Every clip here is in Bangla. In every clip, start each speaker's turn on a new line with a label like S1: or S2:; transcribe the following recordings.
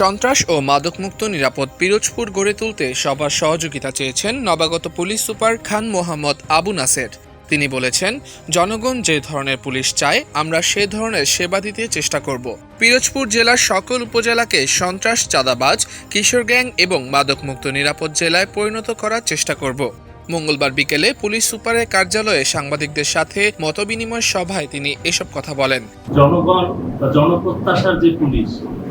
S1: সন্ত্রাস ও মাদকমুক্ত নিরাপদ পিরোজপুর গড়ে তুলতে সবার সহযোগিতা চেয়েছেন নবাগত পুলিশ সুপার খান মোহাম্মদ আবু নাসের। তিনি বলেছেন, জনগণ যে ধরনের পুলিশ চায়, আমরা সে ধরনের সেবা দিতে চেষ্টা করব। পিরোজপুর জেলার সকল উপজেলাকে সন্ত্রাস, চাঁদাবাজ, কিশোর গ্যাং এবং মাদকমুক্ত নিরাপদ জেলায় পরিণত করার চেষ্টা করব। মঙ্গলবার বিকেলে পুলিশ সুপারের কার্যালয়ে সাংবাদিকদের সাথে মতবিনিময় সভায় তিনি এসব কথা বলেন।
S2: জনগণ বা জনপ্রত্যাশার যে পুলিশ,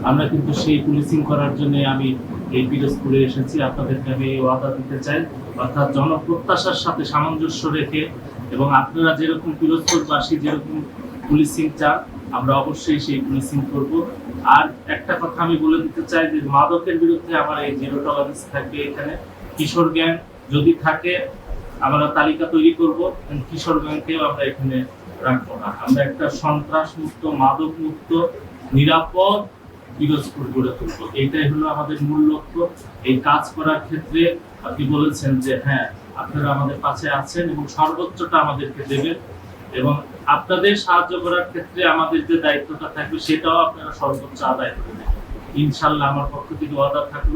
S2: আমরা কিন্তু সেই পুলিশিং করার জন্য আমি এই পিরোজপুরে এসেছি। আপনাদেরকে আমি এই ওয়াদা দিতে চাই। অর্থাৎ জনপ্রত্যাশার সাথে সামঞ্জস্য রেখে এবং আপনারা যেরকম পিরোজপুরবাসী, যেরকম পুলিশিং চান, আমরা অবশ্যই সেই পুলিশিং করব। আর একটা কথা আমি বলে দিতে চাই যে, মাদকের বিরুদ্ধে আমার এই জিরো টলারেন্স থাকবে এখানে। কিশোর জ্ঞান যদি থাকে, আমরা তালিকা তৈরি করব কিশোর ব্যাংকেও আমরা এখানে রাখব না। আমরা একটা সন্ত্রাস মুক্ত মাদক মুক্ত নিরাপদ পিরোজপুর গড়ে তুলবো। এইটাই হলো আমাদের মূল লক্ষ্য। এই কাজ করার ক্ষেত্রে আপনি বলেছেন যে হ্যাঁ আপনারা আমাদের পাশে আছেন এবং সর্বোচ্চটা আমাদেরকে দেবেন এবং আপনাদের সাহায্য করার ক্ষেত্রে আমাদের যে দায়িত্বটা থাকবে, সেটাও আপনারা সর্বোচ্চ আদায় করবেন ইনশাল্লাহ আমার পক্ষ থেকে অর্ডার থাকল।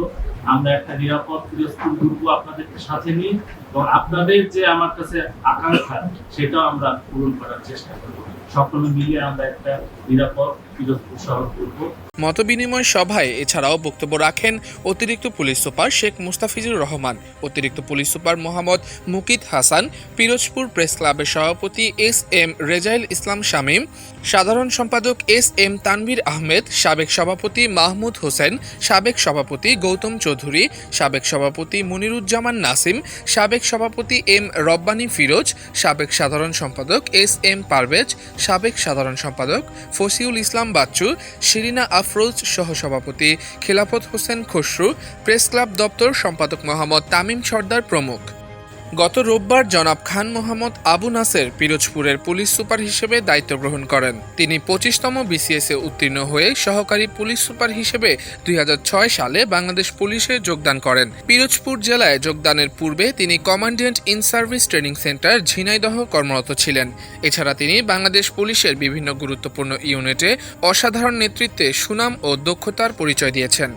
S2: আমরা একটা নিরাপদ পিরোজপুর ঘুরবো আপনাদেরকে সাথে নিই এবং আপনাদের যে আমার কাছে আকাঙ্ক্ষা, সেটাও আমরা পূরণ করার চেষ্টা করব। সকলে মিলে আমরা একটা নিরাপদ পিরোজপুর শহর
S1: মতবিনিময় সভায় এছাড়াও বক্তব্য রাখেন অতিরিক্ত পুলিশ সুপার শেখ মুস্তাফিজুর রহমান, অতিরিক্ত police super Mohammad Mukit Hasan, Pirojpur press ক্লাবের সভাপতি এস এম রেজাইল ইসলাম শামীম, সাধারণ সম্পাদক এস এম তানভীর আহমেদ, সাবেক সভাপতি মাহমুদ হোসেন, সাবেক সভাপতি গৌতম চৌধুরী, সাবেক সভাপতি মনিরুজ্জামান নাসিম, সাবেক সভাপতি এম রব্বানী ফিরোজ, সাবেক সাধারণ সম্পাদক এস এম পারভেজ, সাবেক সাধারণ সম্পাদক ফসিউল ইসলাম বাচ্চু, শিরিনা আফরোজ সহসভাপতি, খিলাফত হোসেন খসরু প্রেস ক্লাব দপ্তর সম্পাদক মোহাম্মদ তামিম সর্দার প্রমুখ। গত রোববার জনাব খান মোহাম্মদ আবু নাসের পিরোজপুরের পুলিশ সুপার হিসেবে দায়িত্ব গ্রহণ করেন। তিনি পঁচিশতম বিসিএস উত্তীর্ণ হয়ে সহকারী পুলিশ সুপার হিসেবে দুই হাজার ছয় সালে বাংলাদেশ পুলিশে যোগদান করেন। পিরোজপুর জেলায় যোগদানের পূর্বে তিনি commandant in service training centre Jhenaidah কর্মরত ছিলেন। এছাড়া তিনি বাংলাদেশ পুলিশের বিভিন্ন গুরুত্বপূর্ণ ইউনিটে অসাধারণ নেতৃত্বে সুনাম ও দক্ষতার পরিচয় দিয়েছেন।